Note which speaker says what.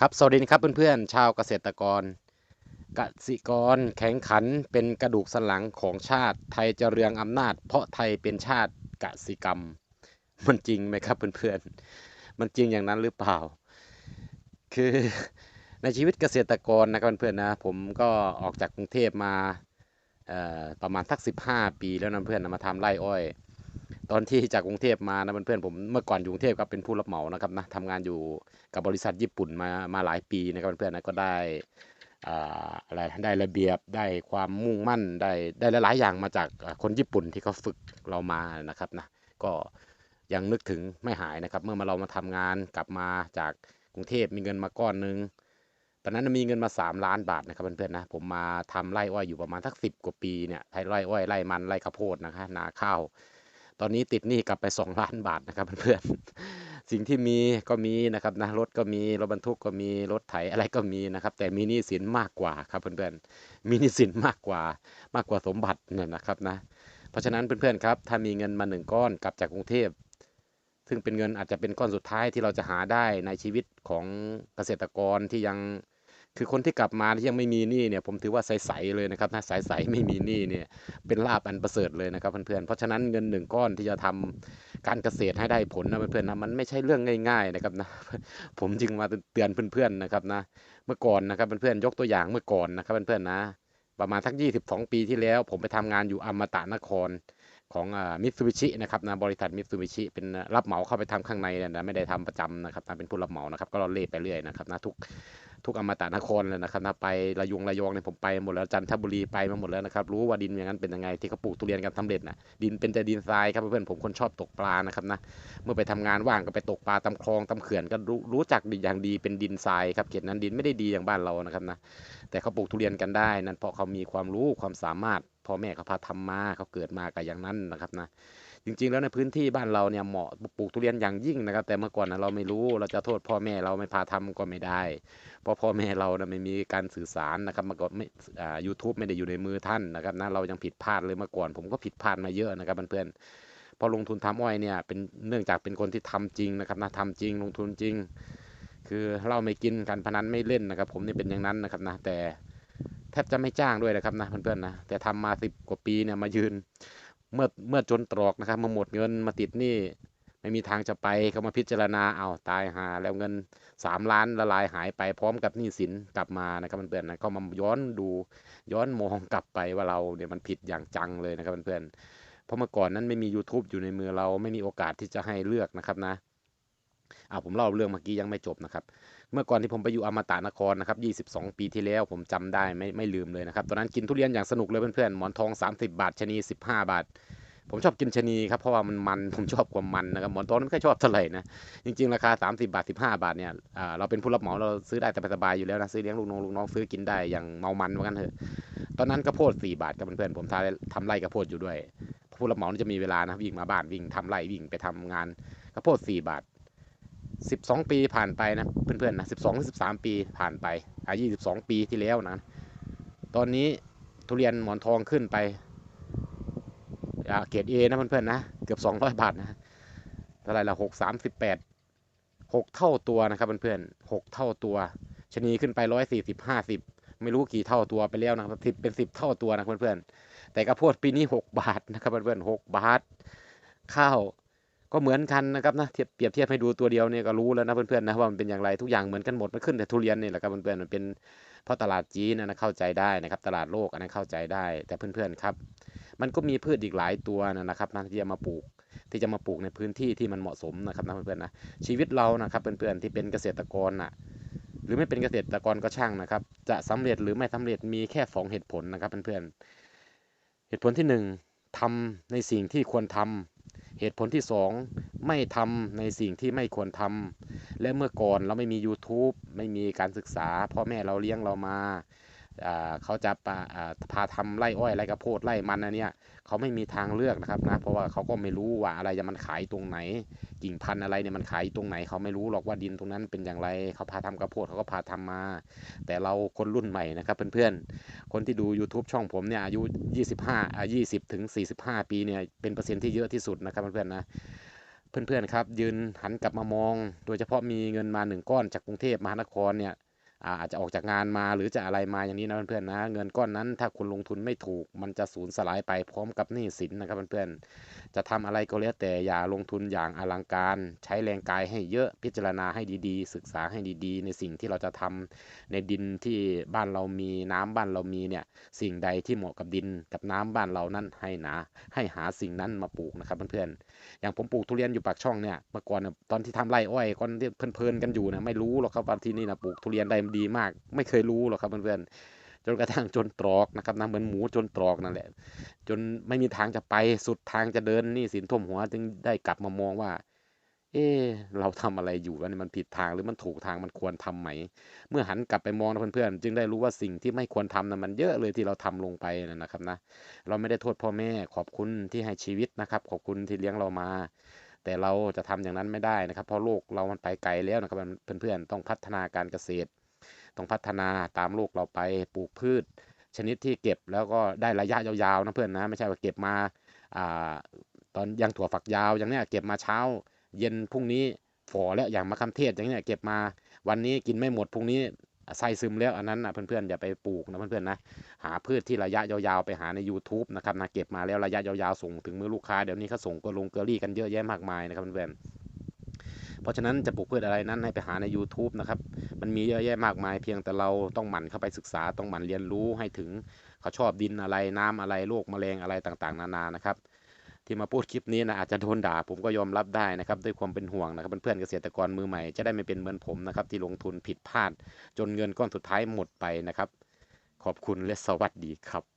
Speaker 1: ครับสวัสดีครับเพื่อนๆชาวเกษตรกร กสิกรแข็งขันเป็นกระดูกสันหลังของชาติ ไทยจะเรืองอำนาจ เพราะไทยเป็นชาติกสิกรรม มันจริงไหมครับเพื่อนๆมันจริงอย่างนั้นหรือเปล่า คือในชีวิตเกษตรกรนะครับเพื่อนๆนะผมก็ออกจากกรุงเทพมาประมาณสัก 15 ปีแล้วนะเพื่อนนะมาทำไร่อ้อย ตอนที่จากกรุงเทพมานะเพื่อนๆผมเมื่อก่อนอยู่กรุงเทพก็เป็นผู้รับเหมานะครับนะทำงานอยู่กับบริษัทญี่ปุ่นมามาหลายปีนะครับเพื่อนๆนะก็ได้อะไรได้ระเบียบได้ความมุ่งมั่นได้ได้หลายๆอย่างมาจากคนญี่ปุ่นที่เขาฝึกเรามานะครับนะก็ยังนึกถึงไม่หายนะครับ เมื่อมาเรามาทำงานกลับมาจากกรุงเทพมีเงินมาก้อนนึงตอนนั้นมีเงินมา 3 ล้านบาทนะครับเพื่อนๆนะผมมาทำไร่อ้อยอยู่ประมาณสักสิบกว่าปีเนี่ยไร่อ้อยไร่มันไร่ข้าวโพดนะคะนาข้าว ตอนนี้ติดหนี้กลับไป 2 ล้านบาทนะครับเพื่อนๆสิ่งที่มีก็มีนะครับนะรถก็มีรถบรรทุกก็มีรถไถอะไรก็มีนะครับ แต่มีหนี้สินมากกว่าครับเพื่อนๆมีหนี้สินมากกว่ามากกว่าสมบัติเนี่ยนะครับนะเพราะฉะนั้นเพื่อนๆครับถ้ามีเงินมาหนึ่งก้อนกลับจากกรุงเทพซึ่งเป็นเงินอาจจะเป็นก้อนสุดท้ายที่เราจะหาได้ในชีวิตของเกษตรกรที่ยัง คือคนที่กลับมาที่ยังไม่มีหนี้เนี่ยผมถือว่าใสๆเลยนะครับถ้าใสๆไม่มีหนี้เนี่ยเป็นลาบอันประเสริฐเลยนะครับเพื่อนๆเพราะฉะนั้นเงินหนึ่งก้อนที่จะทำการเกษตรให้ได้ผลนะเพื่อนๆนะมันไม่ใช่เรื่องง่ายๆนะครับนะผมจึงมาเตือนเพื่อนๆนะครับนะเมื่อก่อนนะครับเพื่อนๆยกตัวอย่างเมื่อก่อนนะครับเพื่อนๆนะ ประมาณสัก 22 ปีที่แล้ว ผมไปทำงานอยู่อมตะนครของมิตซูบิชินะครับนะบริษัทมิตซูบิชิเป็นรับเหมาเข้าไปทำข้างในนะไม่ได้ทำประจำนะครับนะเป็นผู้รับเหมานะครับก็เราเล่ไปเรื่อยนะครับนะทุก ทุกอมตะนครเลยนะครับนะไประยงระยองเนี่ยผมไปหมดแล้วจันทบุรีไปมาหมดแล้วนะครับรู้ว่าดินอย่างนั้นเป็นยังไงที่เขาปลูกทุเรียนกันสำเร็จนะดินเป็นแต่ดินทรายครับเพื่อนผมคนชอบตกปลานะครับนะเมื่อไปทำงานว่างก็ไปตกปลาตำคลองตำเขื่อนก็รู้รู้จักอย่างดีเป็นดินทรายครับเขตนั้นดินไม่ได้ดีอย่างบ้านเรานะครับนะแต่เขาปลูกทุเรียนกันได้นั่นเพราะเขามีความรู้ความสามารถพ่อแม่เขาพาทำมาเขาเกิดมากับอย่างนั้นนะครับนะจริงๆ แล้วในพื้นที่บ้านเราเนี่ยเหมาะปลูกทุเรียนอย่างยิ่งนะครับ แต่เมื่อก่อนนะเราไม่รู้เราจะโทษพ่อแม่เราไม่พาทำก็ไม่ได้ เพราะพ่อแม่เรานะไม่มีการสื่อสารนะครับมาก่อนไม่อ่ายูทูบไม่ได้อยู่ในมือท่านนะครับนะเรายังผิดพลาดเลยเมื่อก่อน ผมก็ผิดพลาดมาเยอะนะครับเพื่อนๆพอลงทุนทำอ้อยเนี่ยเป็นเนื่องจากเป็นคนที่ทำจริงนะครับนะทำจริงลงทุนจริง คือเราไม่กินการพนันไม่เล่นนะครับ ผมนี่เป็นอย่างนั้นนะครับนะแต่แทบจะไม่จ้างด้วยนะครับนะเพื่อนๆนะแต่ทำมาสิบกว่าปีเนี่ยมายืนเมื่อเมื่อจนตรอกนะครับมาหมดเงินมาติดหนี้ ไม่มีทางจะไปเขามาพิจารณาเอาตายหา แล้วเงินสามล้านละลายหายไปพร้อมกับหนี้สินกลับมานะครับเพื่อนๆนะก็มาย้อนดูย้อนมองกลับไปว่าเราเนี่ยมันผิดอย่างจังเลยนะครับเพื่อนๆเพราะเมื่อก่อนนั้นไม่มี YouTube อยู่ในมือเราไม่มีโอกาสที่จะให้เลือกนะครับนะอ่าผมเล่าเรื่องเมื่อกี้ยังไม่จบนะครับเมื่อก่อนที่ผมไปอยู่อมตะนครนะครับ22 ปีที่แล้วผมจำได้ไม่ไม่ลืมเลยนะครับตอนนั้นกินทุเรียนอย่างสนุกเลยเพื่อนๆหมอนทอง 30 บาทชนี 15 บาท ผมชอบกินชนีครับเพราะว่ามันมันผมชอบความมันนะครับหมอนทองไม่ค่อยชอบเท่าไหร่นะจริงๆราคา 30 บาท 15 บาทเนี่ยเราเป็นผู้รับเหมาเราซื้อได้แต่สบายอยู่แล้วนะซื้อเลี้ยงลูกน้องลูกน้องซื้อกินได้อย่างเมามันเหมือนกันเถอะตอนนั้นกระโพด 4 บาทกับเพื่อนๆผมทำทำไร่กระโพดอยู่ด้วยผู้รับเหมาจะมีเวลานะวิ่งมาบ้านวิ่งทำไร่วิ่งไปทำงานกระโพด 4 บาทสิบสองปีผ่านไปนะเพื่อนๆนะสิบสองสิบสามปีผ่านไปอายุสิบสองปีที่แล้วนะตอนนี้ทุเรียนหมอนทองขึ้นไป เกรดเอนะเพื่อนๆนะ เกือบสองร้อยบาทนะเท่าไรละหกสามสิบแปดหกเท่าตัวนะครับเพื่อนๆหกเท่าตัวชนีขึ้นไปร้อยสี่สิบห้าสิบไม่รู้กี่เท่าตัวไปแล้วนะครับสิบเป็นสิบเท่าตัวนะเพื่อนๆแต่กระโพดปีนี้หกบาทนะครับเพื่อนๆหกบาท ข้าวก็เหมือนกันนะครับนะเทียบเปรียบเทียบให้ดูตัวเดียวเนี่ยก็รู้แล้วนะเพื่อนๆนะว่ามันเป็นอย่างไรทุกอย่างเหมือนกันหมดมันขึ้นแต่ทุเรียนนี่แหละครับเพื่อนๆมันเป็นเพราะตลาดจีนนะเข้าใจได้นะครับ ตลาดโลกอันนั้นเข้าใจได้ แต่เพื่อนๆครับ มันก็มีพืชอีกหลายตัวนะครับนะที่จะมาปลูกที่จะมาปลูกในพื้นที่ที่มันเหมาะสมนะครับนะเพื่อนๆนะชีวิตเรานะครับเพื่อนๆที่เป็นเกษตรกรน่ะหรือไม่เป็นเกษตรกรก็ช่างนะครับ จะสำเร็จหรือไม่สำเร็จมีแค่2เหตุผลนะครับเพื่อนๆเหตุผลที่ 1ทำในสิ่งที่ควรทำเหตุผลที่สองไม่ทำในสิ่งที่ไม่ควรทำและเมื่อก่อนเราไม่มี YouTube ไม่มีการศึกษาพ่อแม่เราเลี้ยงเรามา เขาจะพาทำไร่อ้อยไร่กระโพดไร่มันอันเนี้ยเขาไม่มีทางเลือกนะครับนะเพราะว่าเขาก็ไม่รู้ว่าอะไรจะมันขายตรงไหน กิ่งพันธุ์อะไรเนี่ยมันขายตรงไหน เขาไม่รู้หรอกว่าดินตรงนั้นเป็นอย่างไร เขาพาทำกระโพดเขาก็พาทำมา แต่เราคนรุ่นใหม่นะครับเพื่อนๆคนที่ดู YouTube ช่องผมเนี่ยอายุ 25อ่า20ถึง45 ปีเนี่ยเป็นเปอร์เซ็นต์ที่เยอะที่สุดนะครับเพื่อนๆนะเพื่อนๆครับยืนหันกลับมามอง โดยเฉพาะมีเงินมาหนึ่งก้อนจากกรุงเทพมหานครเนี่ย อาจจะออกจากงานมาหรือจะอะไรมาอย่างนี้นะเพื่อนๆนะ เงินก้อนนั้นถ้าคุณลงทุนไม่ถูก มันจะสูญสลายไปพร้อมกับหนี้สินนะครับเพื่อนๆ จะทำอะไรก็แล้วแต่อย่าลงทุนอย่างอลังการ ใช้แรงกายให้เยอะพิจารณาให้ดีๆ ศึกษาให้ดีๆ ในสิ่งที่เราจะทำในดินที่บ้านเรามีน้ำบ้านเรามีเนี่ยสิ่งใดที่เหมาะกับดินกับน้ำบ้านเรานั้นให้หนาให้หาสิ่งนั้นมาปลูกนะครับเพื่อนๆอย่างผมปลูกทุเรียนอยู่ปากช่องเนี่ยเมื่อก่อนน่ะตอนที่ทำไร่อ้อยก่อนที่เพลินๆกันอยู่นะไม่รู้หรอกครับว่าที่นี่นะปลูกทุเรียนได้ดีมาก ไม่เคยรู้หรอกครับเพื่อนๆจนกระทั่งจนตรอกนะครับนะเหมือนหมูจนตรอกนั่นแหละ จนไม่มีทางจะไปสุดทางจะเดินนี่สินท่วมหัวจึงได้กลับมามองว่า เอ๊ะเราทำอะไรอยู่แล้วนี่มันผิดทางหรือมันถูกทางมันควรทำไหม เมื่อหันกลับไปมองนะเพื่อนๆจึงได้รู้ว่าสิ่งที่ไม่ควรทำนะมันเยอะเลยที่เราทำลงไปนะครับนะเราไม่ได้โทษพ่อแม่ขอบคุณที่ให้ชีวิตนะครับ ขอบคุณที่เลี้ยงเรามาแต่เราจะทำอย่างนั้นไม่ได้นะครับ เพราะโลกเรามันไปไกลแล้วนะครับเพื่อนๆต้องพัฒนาการเกษตร ต้องพัฒนาตามโลกเราไปปลูกพืช ชนิดที่เก็บแล้วก็ได้ระยะยาวๆนะเพื่อนนะไม่ใช่ว่าเก็บมาอตอนยังถั่วฝักยาวอย่างเนี้ยเก็บมาเช้า เย็นพรุ่งนี้ฝอแล้วอย่างมะขามเทศอย่างเนี้ยเก็บมาวันนี้กินไม่หมดพรุ่งนี้ไส้ซึมแล้วอันนั้นนะเพื่อนๆอย่าไปปลูกนะเพื่อนๆนะหาพืชที่ระยะยาวๆไปหาใน YouTube นะครับนะเก็บมาแล้วระยะยาวๆส่งถึงมือลูกค้าเดี๋ยวนี้เขาส่งก็ลงเกอรี่กันเยอะแยะมากมายนะครับเพื่อนๆ เพราะฉะนั้นจะปลูกพืชอะไรนั้นให้ไปหาใน YouTube นะครับ มันมีเยอะแยะมากมายเพียงแต่เราต้องหมั่นเข้าไปศึกษาต้องหมั่นเรียนรู้ให้ถึงเขาชอบดินอะไรน้ำอะไรโรคแมลงอะไรต่างๆ นานานะครับที่มาพูดคลิปนี้นะอาจจะโดนด่าผมก็ยอมรับได้นะครับด้วยความเป็นห่วงนะครับเพื่อนๆเกษตรกรมือใหม่จะได้ไม่เป็นเหมือนผมนะครับที่ลงทุนผิดพลาด จนเงินก้อนสุดท้ายหมดไปนะครับ ขอบคุณและสวัสดีครับ